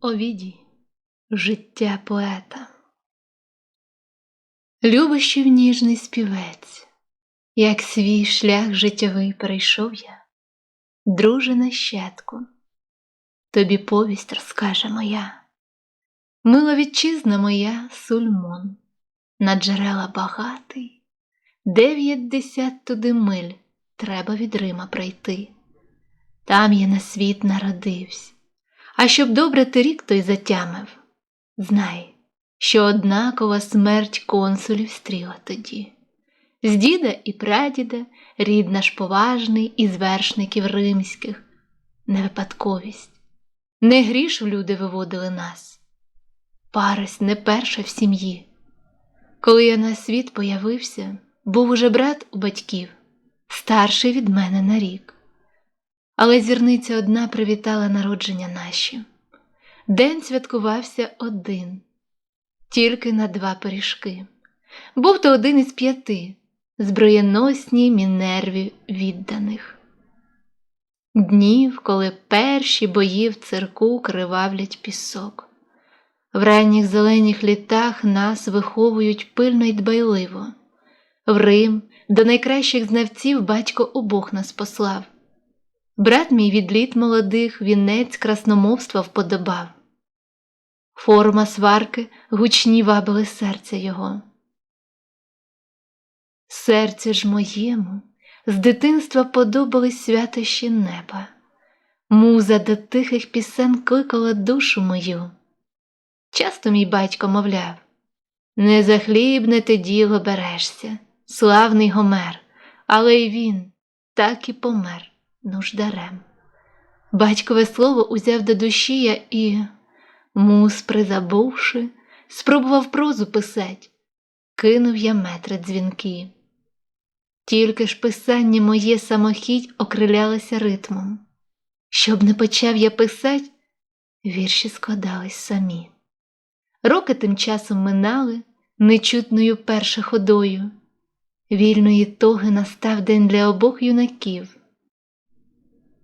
Овідій Життя поета. Любощів ніжний співець, як свій шлях життєвий перейшов я, друже нащадку, тобі повість розкаже моя, мила вітчизна моя сульмон, на джерела багатий, дев'ятдесят туди миль треба від Рима пройти. Там я на світ народився. А щоб добре ти рік той затямив, знай, що однакова смерть консулів стріла тоді. З діда і прадіда рід наш поважний із вершників римських, не випадковість, не гріш в люди виводили нас, парось не перша в сім'ї. Коли я на світ появився, був уже брат у батьків, старший від мене на рік. Але зірниця одна привітала народження наші. День святкувався один, тільки на два пиріжки. Був то один із п'яти, зброєносній мінерві відданих. Днів, коли перші бої в цирку кривавлять пісок. В ранніх зеленіх літах нас виховують пильно й дбайливо. В Рим до найкращих знавців батько обох нас послав. Брат мій від літ молодих вінець красномовства вподобав. Форма сварки гучні вабили серця його. Серце ж моєму з дитинства подобались святощі неба. Муза до тихих пісен кликала душу мою. Часто мій батько мовляв не за хлібне ти діло берешся, славний Гомер, але й він так і помер нуждарем. Батькове слово узяв до душі я і, мус призабувши, спробував прозу писать, кинув я метри дзвінки. Тільки ж писання моє самохідь окрилялося ритмом. Щоб не почав я писать, вірші складались самі. Роки тим часом минали нечутною перше ходою. Вільної тоги настав день для обох юнаків.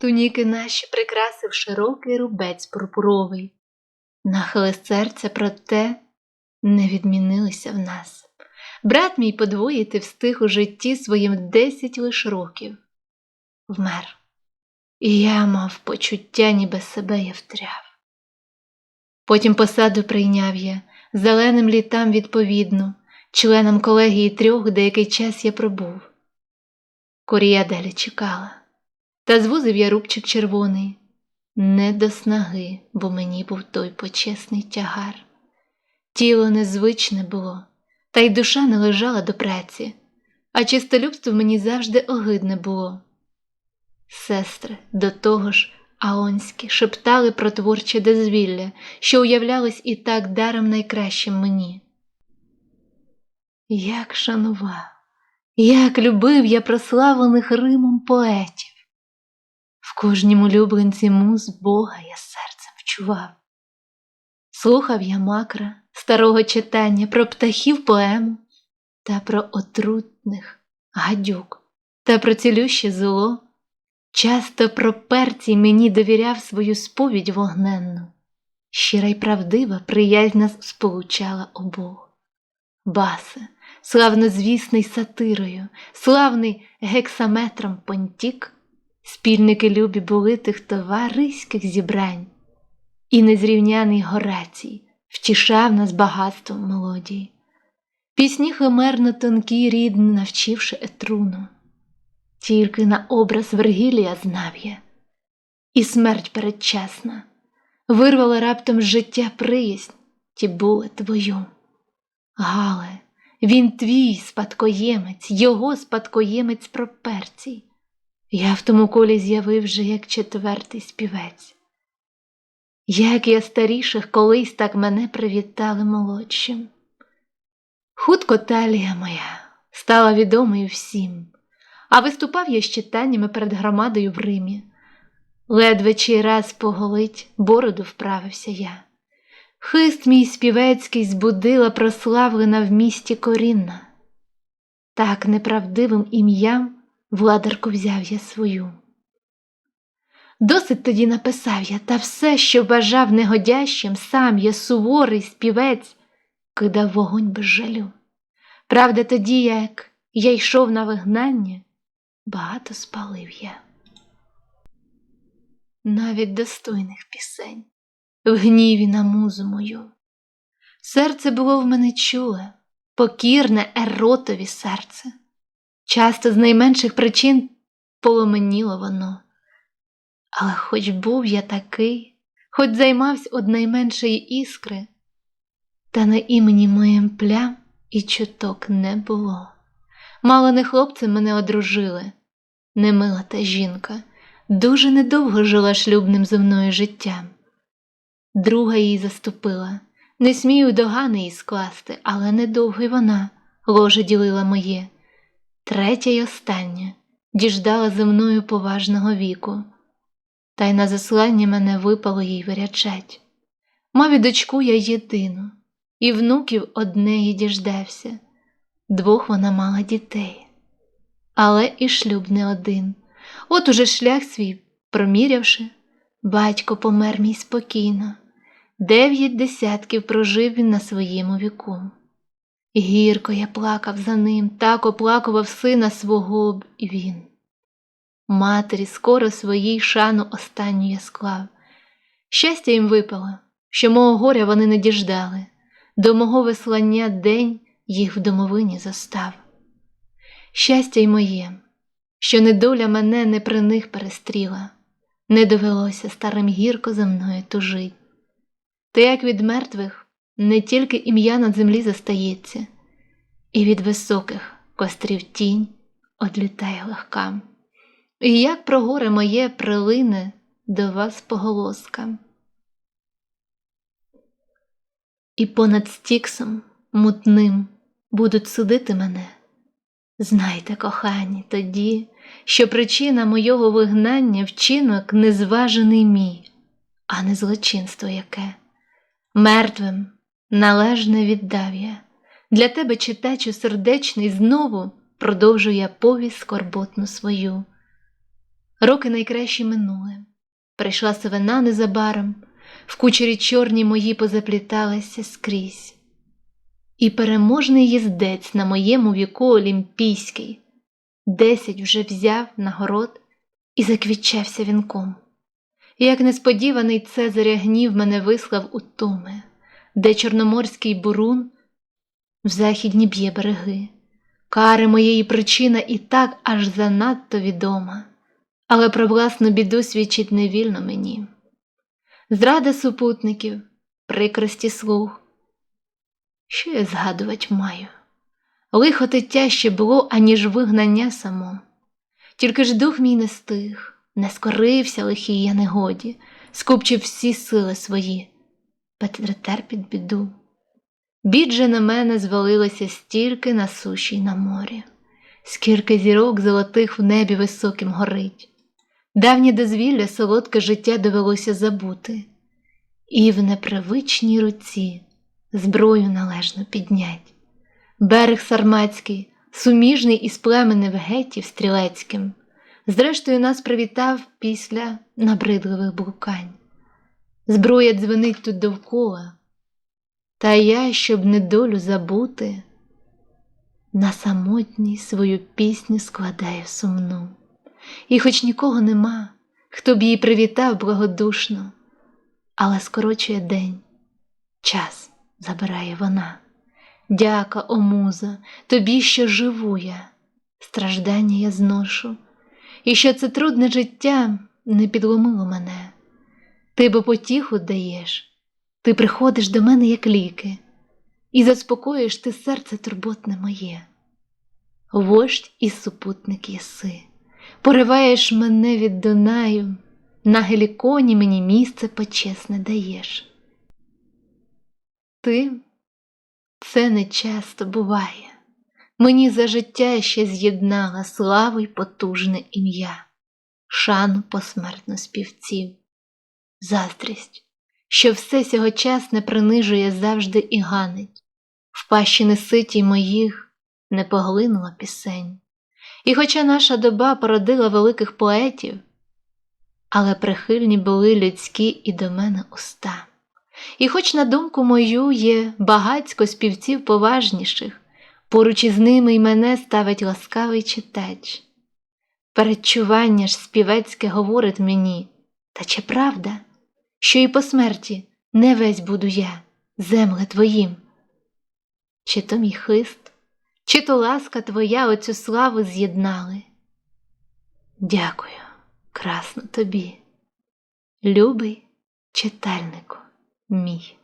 Туніки наші прикрасив широкий рубець пурпуровий. Нахили серця, проте не відмінилися в нас. Брат мій подвоїти встиг у житті своїм десять лиш років. Вмер, і я мав почуття, ніби себе я втряв. Потім посаду прийняв я, зеленим літам відповідно, членом колегії трьох деякий час я пробув. Корія далі чекала. Та звузив я рубчик червоний, не до снаги, бо мені був той почесний тягар. Тіло незвичне було, та й душа не лежала до праці, а чистолюбство мені завжди огидне було. Сестри, до того ж, аонські шептали про творче дозвілля, що уявлялось і так даром найкращим мені. Як шанував, як любив я прославлених Римом поетів. Кожнім улюбленці муз Бога я серцем вчував. Слухав я макра старого читання про птахів поему та про отрутних гадюк та про цілюще зло. Часто про перці мені довіряв свою сповідь вогненну, щира й правдива приязнь нас сполучала обох. Басе, славнозвісний сатирою, славний гексаметром понтік. Спільники любі були тих товариських зібрань, і незрівняний Горацій втішав нас багатством мелодії. Пісні химерно тонкі, рідні, навчивши Етруну. Тільки на образ Вергілія знав я, і смерть передчасна вирвала раптом життя приязнь, ті були твою. Гале, він твій спадкоємець, його спадкоємець проперцій. Я в тому колі з'явив же як четвертий співець. Як я старіших колись так мене привітали молодшим. Хутко талія моя стала відомою всім, а виступав я з читаннями перед громадою в Римі. Ледве чий раз поголить бороду вправився я. Хист мій співецький збудила прославлена в місті корінна. Так неправдивим ім'ям владарку взяв я свою. Досить тоді написав я, та все, що вважав негодящим, сам я суворий співець, кидав вогонь без жалю. Правда, тоді, як я йшов на вигнання, багато спалив я. Навіть достойних пісень в гніві на музу мою. Серце було в мене чуле, покірне еротові серце. Часто з найменших причин поломеніло воно. Але хоч був я такий, хоч займався од найменшої іскри, та на імені моїм плям і чуток не було. Мало не хлопцем мене одружили, немила та жінка, дуже недовго жила шлюбним зо мною життям. Друга її заступила, не смію догани її скласти, але недовго й вона ложе ділила моє. Третя й остання діждала зі мною поважного віку, та й на заслання мене випало їй вирячать. Мав і дочку я єдину, і внуків однеї діждався, двох вона мала дітей, але і шлюб не один. От уже шлях свій промірявши, батько помер мій спокійно, дев'ять десятків прожив він на своєму віку. Гірко я плакав за ним, так оплакував сина свого б він. Матері скоро своїй шану останню я склав. Щастя їм випало, що мого горя вони не діждали, до мого вислання день їх в домовині застав. Щастя й моє, що недоля мене не при них перестріла, не довелося старим гірко за мною тужить. Та як від мертвих не тільки ім'я на землі застається, і від високих кострів тінь одлітає легка. І як про горе моє прилине до вас поголоска. І понад стіксом мутним будуть судити мене. Знайте, кохані, тоді, що причина мойого вигнання вчинок незважений мій, а не злочинство яке. Мертвим належне віддав я. Для тебе, читачу сердечний, знову продовжу я повість скорботну свою. Роки найкращі минули, прийшла сивина незабаром, в кучері чорні мої позапліталися скрізь. І переможний їздець на моєму віку олімпійський, десять вже взяв нагород і заквітчався вінком. Як несподіваний Цезаря гнів мене вислав у Туми, де чорноморський бурун в західні б'є береги. Кари моєї причина і так аж занадто відома, але про власну біду свідчить невільно мені. Зрада супутників, прикрості слух. Що я згадувати маю? Лихо те тяжче було, аніж вигнання само. Тільки ж дух мій не стих, не скорився лихій я негоді, скупчив всі сили свої, перетерпіть біду. Бід же на мене звалилося стільки на суші й на морі, скільки зірок золотих в небі високим горить. Давнє дозвілля солодке життя довелося забути, і в непривичній руці зброю належно піднять. Берег Сармацький, суміжний із племенем гетів стрілецьким, зрештою нас привітав після набридливих блукань. Зброя дзвенить тут довкола, та я, щоб недолю забути, на самотній свою пісню складаю сумну. І хоч нікого нема, хто б її привітав благодушно, але скорочує день, час забирає вона. Дяка, о муза, тобі, що живу я, страждання я зношу, і що це трудне життя не підломило мене. Ти бо потіху даєш, ти приходиш до мене, як ліки, і заспокоїш ти серце турботне моє. Вождь і супутник єси. Пориваєш мене від Дунаю, на геліконі мені місце почесне даєш. Ти це не часто буває, мені за життя ще з'єднала славу й потужне ім'я, шану посмертно співців, заздрість, що все сьогочасне принижує завжди і ганить, в пащі неситій моїх не поглинула пісень. І хоча наша доба породила великих поетів, але прихильні були людські і до мене уста. І хоч на думку мою є багацько співців поважніших, поруч із ними й мене ставить ласкавий читач. Передчування ж співецьке говорить мені, та чи правда, що і по смерті не весь буду я, земле твоїм? Чи то мій хист, чи то ласка твоя оцю славу з'єднали? Дякую, красно тобі, любий читальнику мій.